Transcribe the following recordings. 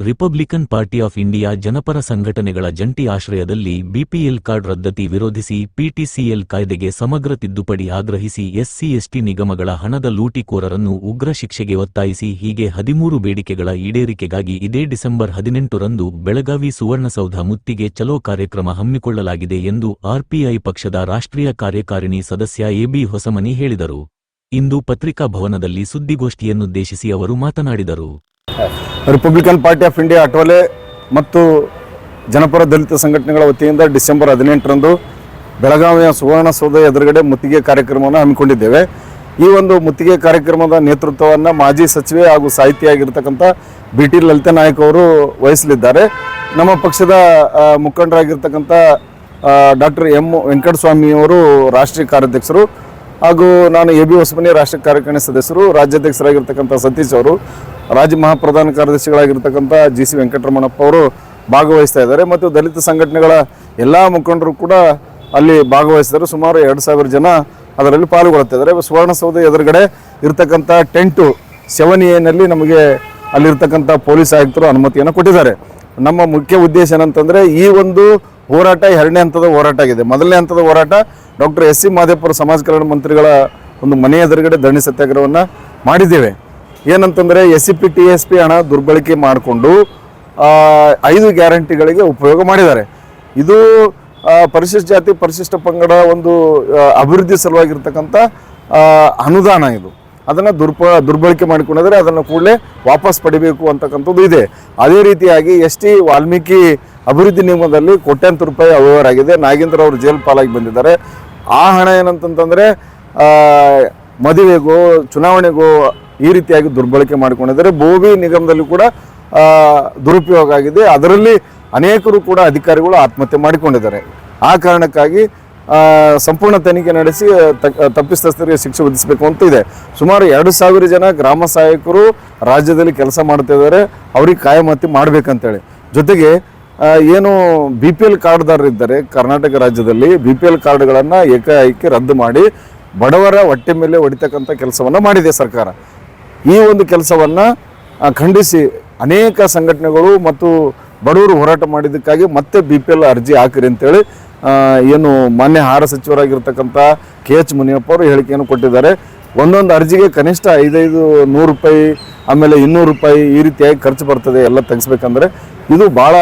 Republican party of India ಜನಪರ ಸಂಘಟನೆಗಳ ಜಂಟಿ ಆಶ್ರಯದಲ್ಲಿ ಬಿಪಿಎಲ್ ಕಾರ್ಡ್ ರದ್ದತಿ ವಿರೋಧಿಸಿ ಪಿಟಿಸಿಎಲ್ ಕಾಯ್ದೆಗೆ ಸಮಗ್ರ ತಿದ್ದುಪಡಿ ಆಗ್ರಹಿಸಿ ಎಸ್ಸಿಎಸ್ಟಿ ನಿಗಮಗಳ ಹಣದ ಲೂಟಿಕೋರರನ್ನು ಉಗ್ರ ಶಿಕ್ಷೆಗೆ ಒತ್ತಾಯಿಸಿ ಹೀಗೆ ಹದಿಮೂರು ಬೇಡಿಕೆಗಳ ಈಡೇರಿಕೆಗಾಗಿ ಇದೇ ಡಿಸೆಂಬರ್ ಹದಿನೆಂಟರಂದು ಬೆಳಗಾವಿ ಸುವರ್ಣಸೌಧ ಮುತ್ತಿಗೆ ಚಲೋ ಕಾರ್ಯಕ್ರಮ ಹಮ್ಮಿಕೊಳ್ಳಲಾಗಿದೆ ಎಂದು ಆರ್ಪಿಐ ಪಕ್ಷದ ರಾಷ್ಟ್ರೀಯ ಕಾರ್ಯಕಾರಿಣಿ ಸದಸ್ಯ ಎಬಿ ಹೊಸಮನಿ ಹೇಳಿದರು. ಇಂದು ಪತ್ರಿಕಾ ಭವನದಲ್ಲಿ ಸುದ್ದಿಗೋಷ್ಠಿಯನ್ನುದ್ದೇಶಿಸಿ ಅವರು ಮಾತನಾಡಿದರು. ರಿಪಬ್ಲಿಕನ್ ಪಾರ್ಟಿ ಆಫ್ ಇಂಡಿಯಾ ಅಟೋಲೆ ಮತ್ತು ಜನಪರ ದಲಿತ ಸಂಘಟನೆಗಳ ವತಿಯಿಂದ ಡಿಸೆಂಬರ್ ಹದಿನೆಂಟರಂದು ಬೆಳಗಾವಿಯ ಸುವರ್ಣಸೌಧ ಎದುರುಗಡೆ ಮುತ್ತಿಗೆ ಕಾರ್ಯಕ್ರಮವನ್ನು ಹಮ್ಮಿಕೊಂಡಿದ್ದೇವೆ. ಈ ಒಂದು ಮುತ್ತಿಗೆ ಕಾರ್ಯಕ್ರಮದ ನೇತೃತ್ವವನ್ನು ಮಾಜಿ ಸಚಿವೆ ಹಾಗೂ ಸಾಹಿತಿಯಾಗಿರ್ತಕ್ಕಂಥ ಬಿ ಟಿ ಲಲಿತಾ ನಾಯಕ್ ಅವರು ವಹಿಸಲಿದ್ದಾರೆ. ನಮ್ಮ ಪಕ್ಷದ ಮುಖಂಡರಾಗಿರ್ತಕ್ಕಂಥ ಡಾಕ್ಟರ್ ಎಂ ವೆಂಕಟಸ್ವಾಮಿ ಅವರು ರಾಷ್ಟ್ರೀಯ ಕಾರ್ಯಾಧ್ಯಕ್ಷರು ಹಾಗೂ ನಾನು ಎ ಬಿ ಹೊಸಮನಿ ರಾಷ್ಟ್ರೀಯ ಕಾರ್ಯಕಾರಿಣಿ ಸದಸ್ಯರು, ರಾಜ್ಯಾಧ್ಯಕ್ಷರಾಗಿರ್ತಕ್ಕಂಥ ಸತೀಶ್ ಅವರು ರಾಜ್ಯ ಮಹಾಪ್ರಧಾನ ಕಾರ್ಯದರ್ಶಿಗಳಾಗಿರ್ತಕ್ಕಂಥ ಜಿ ಸಿ ವೆಂಕಟರಮಣಪ್ಪ ಅವರು ಭಾಗವಹಿಸ್ತಾ ಇದ್ದಾರೆ ಮತ್ತು ದಲಿತ ಸಂಘಟನೆಗಳ ಎಲ್ಲ ಮುಖಂಡರು ಕೂಡ ಅಲ್ಲಿ ಭಾಗವಹಿಸಿದರು ಸುಮಾರು ಎರಡು ಸಾವಿರ ಜನ ಅದರಲ್ಲಿ ಪಾಲ್ಗೊಳ್ತಾ ಇದ್ದಾರೆ ಸುವರ್ಣಸೌಧ ಎದುರುಗಡೆ ಇರ್ತಕ್ಕಂಥ ಟೆಂಟು ಸೆವೆನ್ ಎನಲ್ಲಿ ನಮಗೆ ಅಲ್ಲಿರ್ತಕ್ಕಂಥ ಪೊಲೀಸ್ ಆಯುಕ್ತರು ಅನುಮತಿಯನ್ನು ಕೊಟ್ಟಿದ್ದಾರೆ. ನಮ್ಮ ಮುಖ್ಯ ಉದ್ದೇಶ ಏನಂತಂದರೆ ಈ ಒಂದು ಹೋರಾಟ ಎರಡನೇ ಹಂತದ ಹೋರಾಟ ಆಗಿದೆ. ಮೊದಲನೇ ಹಂತದ ಹೋರಾಟ ಡಾಕ್ಟರ್ ಎಸ್ ಸಿ ಮಾದೇಪುರ ಸಮಾಜ ಕಲ್ಯಾಣ ಮಂತ್ರಿಗಳ ಒಂದು ಮನೆ ಎದುರುಗಡೆ ಧರಣಿ ಸತ್ಯಾಗ್ರಹವನ್ನು ಮಾಡಿದ್ದೇವೆ. ಏನಂತಂದರೆ S C P T S P ಹಣ ದುರ್ಬಳಕೆ ಮಾಡಿಕೊಂಡು ಐದು ಗ್ಯಾರಂಟಿಗಳಿಗೆ ಉಪಯೋಗ ಮಾಡಿದ್ದಾರೆ. ಇದು ಪರಿಶಿಷ್ಟ ಜಾತಿ, ಪರಿಶಿಷ್ಟ ಪಂಗಡ ಒಂದು ಅಭಿವೃದ್ಧಿ ಸಲುವಾಗಿರ್ತಕ್ಕಂಥ ಅನುದಾನ ಇದು. ಅದನ್ನು ದುರ್ಪ, ದುರ್ಬಳಕೆ ಮಾಡಿಕೊಂಡಿದ್ರೆ ಅದನ್ನು ಕೂಡಲೇ ವಾಪಸ್ ಪಡಿಬೇಕು ಅಂತಕ್ಕಂಥದ್ದು ಇದೆ. ಅದೇ ರೀತಿಯಾಗಿ ಎಸ್ ಟಿ ವಾಲ್ಮೀಕಿ ಅಭಿವೃದ್ಧಿ ನಿಗಮದಲ್ಲಿ ಕೋಟ್ಯಾಂತರ ರೂಪಾಯಿ ಅವ್ಯವಹಾರ ಆಗಿದೆ. ನಾಗೇಂದ್ರ ಅವರು ಜೈಲು ಪಾಲಾಗಿ ಬಂದಿದ್ದಾರೆ. ಆ ಹಣ ಏನಂತಂತಂದರೆ ಮದುವೆಗೋ, ಚುನಾವಣೆಗೋ ಈ ರೀತಿಯಾಗಿ ದುರ್ಬಳಕೆ ಮಾಡಿಕೊಂಡಿದ್ದಾರೆ. ಬೋವಿ ನಿಗಮದಲ್ಲಿ ಕೂಡ ದುರುಪಯೋಗ ಆಗಿದೆ. ಅದರಲ್ಲಿ ಅನೇಕರು ಕೂಡ ಅಧಿಕಾರಿಗಳು ಆತ್ಮಹತ್ಯೆ ಮಾಡಿಕೊಂಡಿದ್ದಾರೆ. ಆ ಕಾರಣಕ್ಕಾಗಿ ಸಂಪೂರ್ಣ ತನಿಖೆ ನಡೆಸಿ ತಪ್ಪಿಸ್ತಸ್ಥರಿಗೆ ಶಿಕ್ಷೆ ವಿಧಿಸಬೇಕು ಅಂತ ಇದೆ. ಸುಮಾರು ಎರಡು ಸಾವಿರ ಜನ ಗ್ರಾಮ ಸಹಾಯಕರು ರಾಜ್ಯದಲ್ಲಿ ಕೆಲಸ ಮಾಡ್ತಿದ್ದಾರೆ ಅವ್ರಿಗೆ ಕಾಯಮತಿ ಮಾಡಬೇಕಂತೇಳಿ. ಜೊತೆಗೆ ಏನು ಬಿ ಪಿ ಎಲ್ ಕಾರ್ಡ್ದಾರರಿದ್ದಾರೆ ಕರ್ನಾಟಕ ರಾಜ್ಯದಲ್ಲಿ ಬಿ ಪಿ ಎಲ್ ಕಾರ್ಡ್ಗಳನ್ನು ಏಕಾಏಕಿ ರದ್ದು ಮಾಡಿ ಬಡವರ ಹೊಟ್ಟೆ ಮೇಲೆ ಹೊಡಿತಕ್ಕಂಥ ಕೆಲಸವನ್ನು ಮಾಡಿದೆ ಸರ್ಕಾರ. ಈ ಒಂದು ಕೆಲಸವನ್ನು ಖಂಡಿಸಿ ಅನೇಕ ಸಂಘಟನೆಗಳು ಮತ್ತು ಬಡವರು ಹೋರಾಟ ಮಾಡಿದ್ದಕ್ಕಾಗಿ ಮತ್ತೆ ಬಿ ಪಿ ಎಲ್ ಅರ್ಜಿ ಹಾಕಿರಿ ಅಂತೇಳಿ ಏನು ಮಾನ್ಯ ಆಹಾರ ಸಚಿವರಾಗಿರ್ತಕ್ಕಂಥ ಕೆ ಎಚ್ ಮುನಿಯಪ್ಪ ಅವರು ಹೇಳಿಕೆಯನ್ನು ಕೊಟ್ಟಿದ್ದಾರೆ. ಒಂದೊಂದು ಅರ್ಜಿಗೆ ಕನಿಷ್ಠ ಐದೈದು ನೂರು ರೂಪಾಯಿ, ಆಮೇಲೆ ಇನ್ನೂರು ರೂಪಾಯಿ ಈ ರೀತಿಯಾಗಿ ಖರ್ಚು ಬರ್ತದೆ ಎಲ್ಲ ತೆಗೆಸ್ಬೇಕಂದ್ರೆ ಇದು ಭಾಳ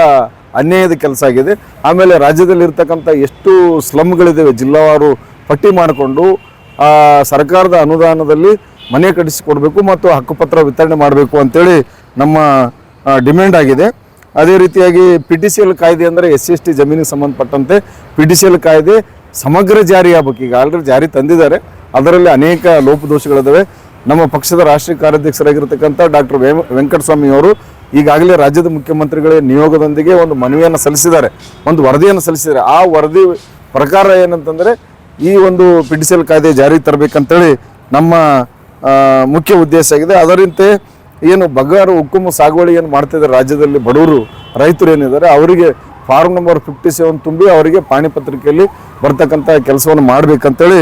ಅನ್ಯಾಯದ ಕೆಲಸ ಆಗಿದೆ. ಆಮೇಲೆ ರಾಜ್ಯದಲ್ಲಿರ್ತಕ್ಕಂಥ ಎಷ್ಟು ಸ್ಲಮ್ಗಳಿದ್ದಾವೆ ಜಿಲ್ಲಾವಾರು ಪಟ್ಟಿ ಮಾಡಿಕೊಂಡು ಸರ್ಕಾರದ ಅನುದಾನದಲ್ಲಿ ಮನೆ ಕಟ್ಟಿಸಿಕೊಡಬೇಕು ಮತ್ತು ಹಕ್ಕುಪತ್ರ ವಿತರಣೆ ಮಾಡಬೇಕು ಅಂತೇಳಿ ನಮ್ಮ ಡಿಮ್ಯಾಂಡ್ ಆಗಿದೆ. ಅದೇ ರೀತಿಯಾಗಿ ಪಿ ಟಿ ಸಿ ಎಲ್ ಕಾಯ್ದೆ ಅಂದರೆ ಎಸ್ ಸಿ ಎಸ್ ಟಿ ಜಮೀನಿಗೆ ಸಂಬಂಧಪಟ್ಟಂತೆ ಪಿ ಟಿ ಸಿ ಎಲ್ ಕಾಯ್ದೆ ಸಮಗ್ರ ಜಾರಿ ಆಗಬೇಕು ಈಗ ಆಲ್ರೆಡಿ ಜಾರಿ ತಂದಿದ್ದಾರೆ. ಅದರಲ್ಲಿ ಅನೇಕ ಲೋಪದೋಷಗಳಿದ್ದಾವೆ ನಮ್ಮ ಪಕ್ಷದ ರಾಷ್ಟ್ರೀಯ ಕಾರ್ಯಾಧ್ಯಕ್ಷರಾಗಿರ್ತಕ್ಕಂಥ ಡಾಕ್ಟರ್ ವೆಂಕಟಸ್ವಾಮಿ ಅವರು ಈಗಾಗಲೇ ರಾಜ್ಯದ ಮುಖ್ಯಮಂತ್ರಿಗಳ ನಿಯೋಗದೊಂದಿಗೆ ಒಂದು ಮನವಿಯನ್ನು ಸಲ್ಲಿಸಿದ್ದಾರೆ. ಒಂದು ವರದಿಯನ್ನು ಸಲ್ಲಿಸಿದ್ದಾರೆ. ಆ ವರದಿ ಪ್ರಕಾರ ಏನಂತಂದರೆ ಈ ಒಂದು ಪಿ ಟಿ ಸಿ ಎಲ್ ಕಾಯ್ದೆ ಜಾರಿಗೆ ತರಬೇಕಂತೇಳಿ ನಮ್ಮ ಮುಖ್ಯ ಉದ್ದೇಶ ಆಗಿದೆ. ಅದರಂತೆ ಏನು ಬಗಾರು ಉಕ್ಕುಮ ಸಾಗುವಳಿ ಏನು ಮಾಡ್ತಿದ್ದಾರೆ ರಾಜ್ಯದಲ್ಲಿ ಬಡವರು, ರೈತರು ಏನಿದ್ದಾರೆ, ಅವರಿಗೆ ಫಾರ್ಮ್ ನಂಬರ್ ಫಿಫ್ಟಿ ಸೆವೆನ್ ತುಂಬಿ ಅವರಿಗೆ ಪಾಣಿ ಪತ್ರಿಕೆಯಲ್ಲಿ ಬರ್ತಕ್ಕಂಥ ಕೆಲಸವನ್ನು ಮಾಡಬೇಕಂತೇಳಿ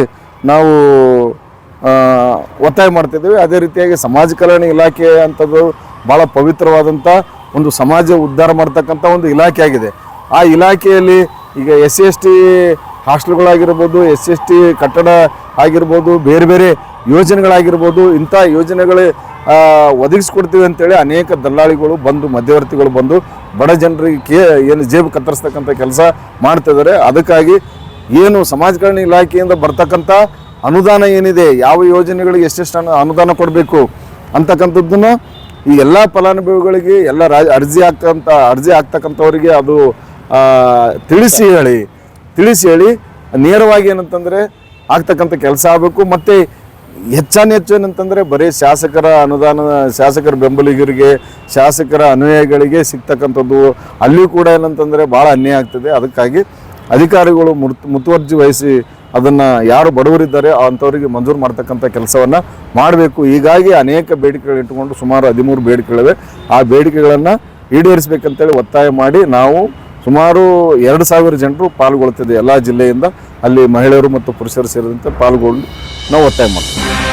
ನಾವು ಒತ್ತಾಯ ಮಾಡ್ತಿದ್ದೀವಿ. ಅದೇ ರೀತಿಯಾಗಿ ಸಮಾಜ ಕಲ್ಯಾಣ ಇಲಾಖೆ ಅಂಥದ್ದು ಭಾಳ ಪವಿತ್ರವಾದಂಥ ಒಂದು ಸಮಾಜ ಉದ್ಧಾರ ಮಾಡ್ತಕ್ಕಂಥ ಒಂದು ಇಲಾಖೆ ಆಗಿದೆ. ಆ ಇಲಾಖೆಯಲ್ಲಿ ಈಗ ಎಸ್ ಸಿ ಎಸ್ ಟಿ ಹಾಸ್ಟೆಲ್ಗಳಾಗಿರ್ಬೋದು, ಎಸ್ ಎಸ್ ಟಿ ಕಟ್ಟಡ ಆಗಿರ್ಬೋದು, ಬೇರೆ ಬೇರೆ ಯೋಜನೆಗಳಾಗಿರ್ಬೋದು, ಇಂಥ ಯೋಜನೆಗಳೇ ಒದಗಿಸ್ಕೊಡ್ತೀವಿ ಅಂತೇಳಿ ಅನೇಕ ದಲ್ಲಾಳಿಗಳು ಬಂದು, ಮಧ್ಯವರ್ತಿಗಳು ಬಂದು, ಬಡ ಜನರಿಗೆ ಕೇ, ಏನು ಜೇಬು ಕತ್ತರಿಸ್ತಕ್ಕಂಥ ಕೆಲಸ ಮಾಡ್ತಿದ್ದಾರೆ. ಅದಕ್ಕಾಗಿ ಏನು ಸಮಾಜ ಕಲ್ಯಾಣ ಇಲಾಖೆಯಿಂದ ಬರ್ತಕ್ಕಂಥ ಅನುದಾನ ಏನಿದೆ, ಯಾವ ಯೋಜನೆಗಳಿಗೆ ಎಷ್ಟೆಷ್ಟು ಅನು- ಅನುದಾನ ಕೊಡಬೇಕು ಅಂತಕ್ಕಂಥದ್ದನ್ನು ಈ ಎಲ್ಲ ಫಲಾನುಭವಿಗಳಿಗೆ, ಎಲ್ಲ ರಾಜ, ಅರ್ಜಿ ಹಾಕ್ತಂಥ ಅರ್ಜಿ ಹಾಕ್ತಕ್ಕಂಥವರಿಗೆ ಅದು ತಿಳಿಸಿ ಹೇಳಿ ತಿಳಿಸಿ ಹೇಳಿ. ನೇರವಾಗಿ ಏನಂತಂದರೆ ಆಗ್ತಕ್ಕಂಥ ಕೆಲಸ ಆಗಬೇಕು. ಮತ್ತು ಹೆಚ್ಚಾನ ಹೆಚ್ಚು ಏನಂತಂದರೆ ಬರೀ ಶಾಸಕರ ಅನುದಾನ, ಶಾಸಕರ ಬೆಂಬಲಿಗರಿಗೆ, ಶಾಸಕರ ಅನುಯಾಯಿಗಳಿಗೆ ಸಿಗ್ತಕ್ಕಂಥದ್ದು. ಅಲ್ಲಿ ಕೂಡ ಏನಂತಂದರೆ ಭಾಳ ಅನ್ಯಾಯ ಆಗ್ತದೆ. ಅದಕ್ಕಾಗಿ ಅಧಿಕಾರಿಗಳು ಮುತ್ ಮುತುವರ್ಜಿ ವಹಿಸಿ ಅದನ್ನು ಯಾರು ಬಡವರಿದ್ದಾರೆ ಅಂಥವರಿಗೆ ಮಂಜೂರು ಮಾಡ್ತಕ್ಕಂಥ ಕೆಲಸವನ್ನು ಮಾಡಬೇಕು. ಹೀಗಾಗಿ ಅನೇಕ ಬೇಡಿಕೆಗಳು ಇಟ್ಟುಕೊಂಡು ಸುಮಾರು ಹದಿಮೂರು ಬೇಡಿಕೆಗಳಿವೆ. ಆ ಬೇಡಿಕೆಗಳನ್ನು ಈಡೇರಿಸಬೇಕಂತೇಳಿ ಒತ್ತಾಯ ಮಾಡಿ ನಾವು ಸುಮಾರು ಎರಡು ಸಾವಿರ ಜನರು ಪಾಲ್ಗೊಳ್ತಿದ್ದೆ ಎಲ್ಲ ಜಿಲ್ಲೆಯಿಂದ. ಅಲ್ಲಿ ಮಹಿಳೆಯರು ಮತ್ತು ಪುರುಷರು ಸೇರಿದಂತೆ ಪಾಲ್ಗೊಂಡು ನಾವು ಒತ್ತಾಯ ಮಾಡ್ತೀವಿ.